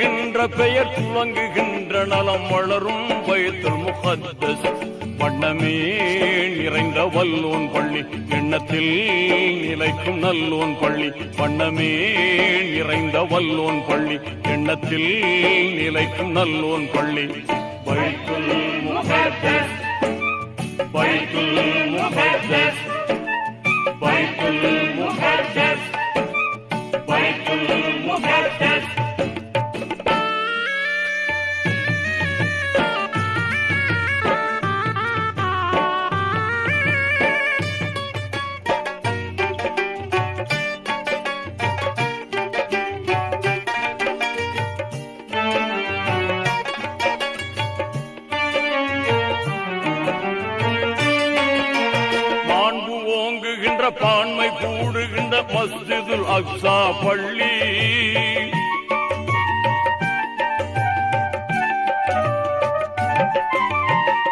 வணங்குகின்ற பெயர் துவங்குகின்ற நலம் வளரும் பயத்துல் முகத்தஸ். வண்ணமே நிறைந்த வல்லோன் பள்ளி எண்ணத்தில் நிலைக்கும் நல்லோன் பள்ளி. வண்ணமே நிறைந்த வல்லோன் பள்ளி எண்ணத்தில் நிலைக்கும் நல்லோன் பள்ளி. பைத்துல் முகத்தஸ். பைத்துல் முகத்தஸ். பைத்துல் மஸ்ஜிதுல் பள்ளி.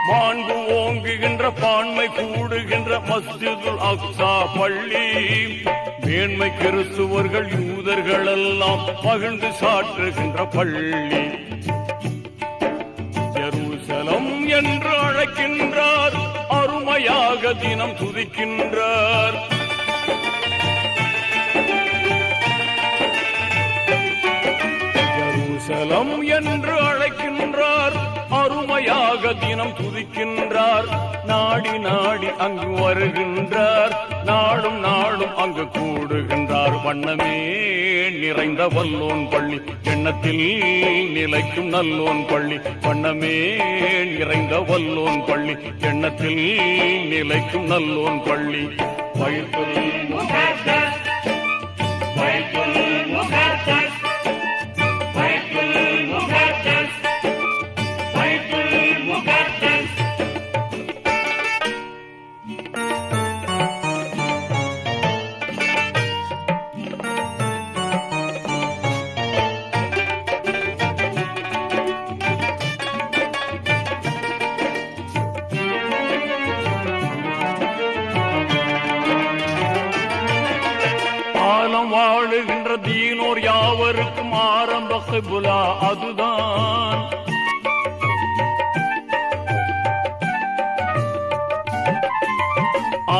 மாண்பு ஓங்குகின்ற பான்மை கூடுகின்ற மஸ்ஜிதுல் அக்சா பள்ளி. மேன்மை கிறிஸ்துவர்கள் யூதர்கள் எல்லாம் மகிழ்ந்து சாற்றுகின்ற பள்ளி. ஜெருசலம் என்று அழைக்கின்றார் அருமையாக தினம் துதிக்கின்றார். ஜெருசலம் என்று அழைக்கின்றார். அருமையாக தினம் துதிக்கின்றார். நாடி நாடி அங்கு வருகின்றார். நாடும் நாடும் அங்கு கூடுகின்றார். வண்ணமே நிறைந்த வல்லோன் பள்ளி எண்ணத்தில் நிலைக்கும் நல்லோன் பள்ளி வண்ணமே நிறைந்த வல்லோன் பள்ளி எண்ணத்தில் நிலைக்கும் நல்லோன் பள்ளி. வயிற்று வாழுகின்ற தீனோர் யாவருக்கும் ஆரம்ப ஹிபுலா அதுதான்.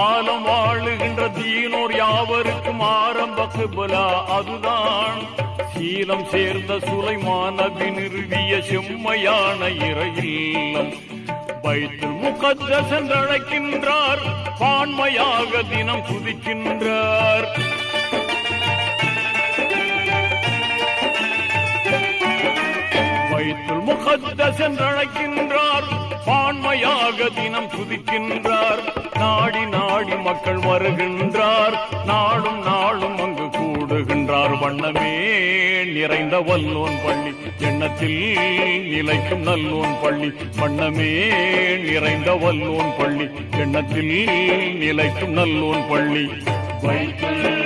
ஆலம் வாழுகின்ற தீனோர் யாவருக்கும் ஆரம்ப ஹிபுலா அதுதான். சீலம் சேர்ந்த சுலைமான நிறுவிய செம்மையான இறையில்லம் பைத்துல் முகத்தசன் அழைக்கின்றார். பான்மையாக தினம் குதிக்கின்றார். முகத்தஸ் என்றழைக்கின்றார் பான்மையாக தினம் துதிக்கின்றார். நாடி நாடி மக்கள் வருகின்றார். நாளும் நாளும் அங்கு கூடுகின்றார். வண்ணமே நிறைந்த வல்லோன் பள்ளி எண்ணத்தில் நிலைக்கும் நல்லோன் பள்ளி வண்ணமே நிறைந்த வல்லோன் பள்ளி எண்ணத்தில் நிலைக்கும் நல்லோன் பள்ளி. பைத்துல்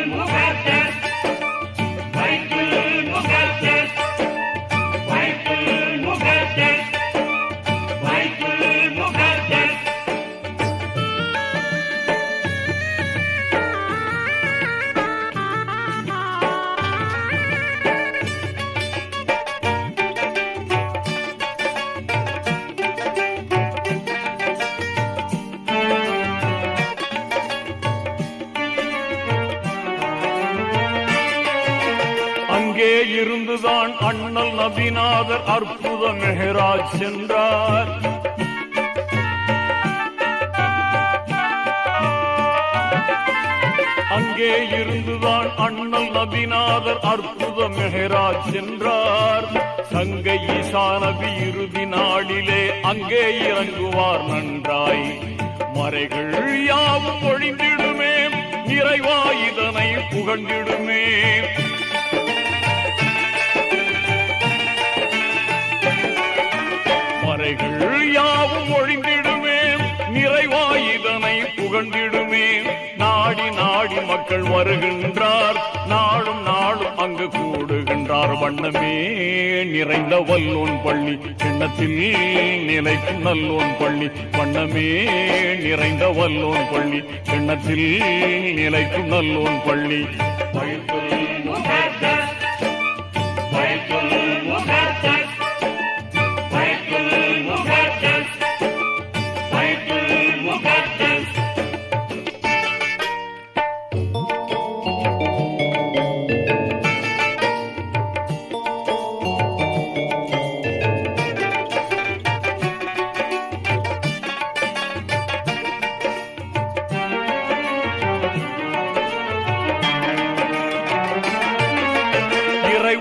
அங்கே இருந்துதான் அண்ணல் நபிநாதர் அற்புத மெஹராஜ் சென்றார். அங்கே இருந்துதான் அண்ணல் நபிநாதர் அற்புத மெஹராஜ் சென்றார். சங்கை ஈசா நபி இறுதி நாளிலே அங்கே இறங்குவார் நன்றாய். மறைகள் யாவும் ஒழிந்திடுமே நிறைவா இதனை புகழ்ந்திடுமே பாடி மக்கள் வருகின்றார். நாளும் நாளும் அங்கு கூடுகின்றார். வண்ணமே நிறைந்த வல்லோன் பள்ளி எண்ணத்தில் நிலைக்கும் நல்லோன் பள்ளி வண்ணமே நிறைந்த வல்லோன் பள்ளி எண்ணத்தில் நிலைக்கும் நல்லோன் பள்ளி. பைத்துல்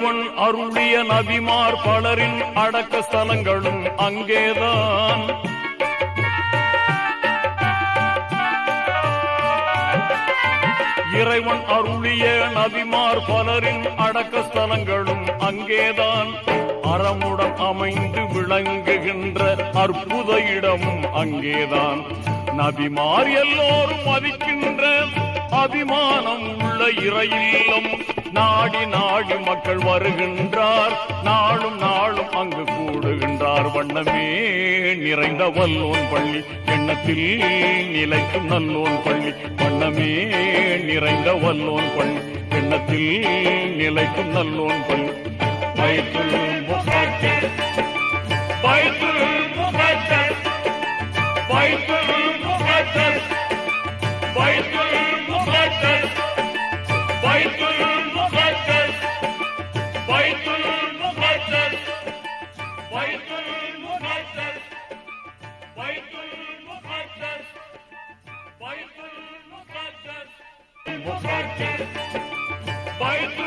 அருளிய நபிமார் பலரின் அடக்க ஸ்தலங்களும் அங்கேதான். இறைவன் அருளிய நபிமார் பலரின் அடக்க ஸ்தலங்களும் அங்கேதான். அறமுடன் அமைந்து விளங்குகின்ற அற்புத இடமும் அங்கேதான். நபிமார் எல்லோரும் மதிக்கின்ற அபிமானம் உள்ள இறையில்லம். நாடி நாடி மக்கள் வருகின்றார். நாளும் நாளும் அங்கு கூடுகின்றார். வண்ணமே நிறைந்த வல்லோன் பள்ளி எண்ணத்தில் நிலைக்கும் நல்லோன் பள்ளி. வண்ணமே நிறைந்த வல்லோன் பள்ளி எண்ணத்தில் நிலைக்கும் நல்லோன் பள்ளி. பைத்துல் முகத்தர் பைத்துல் Bye.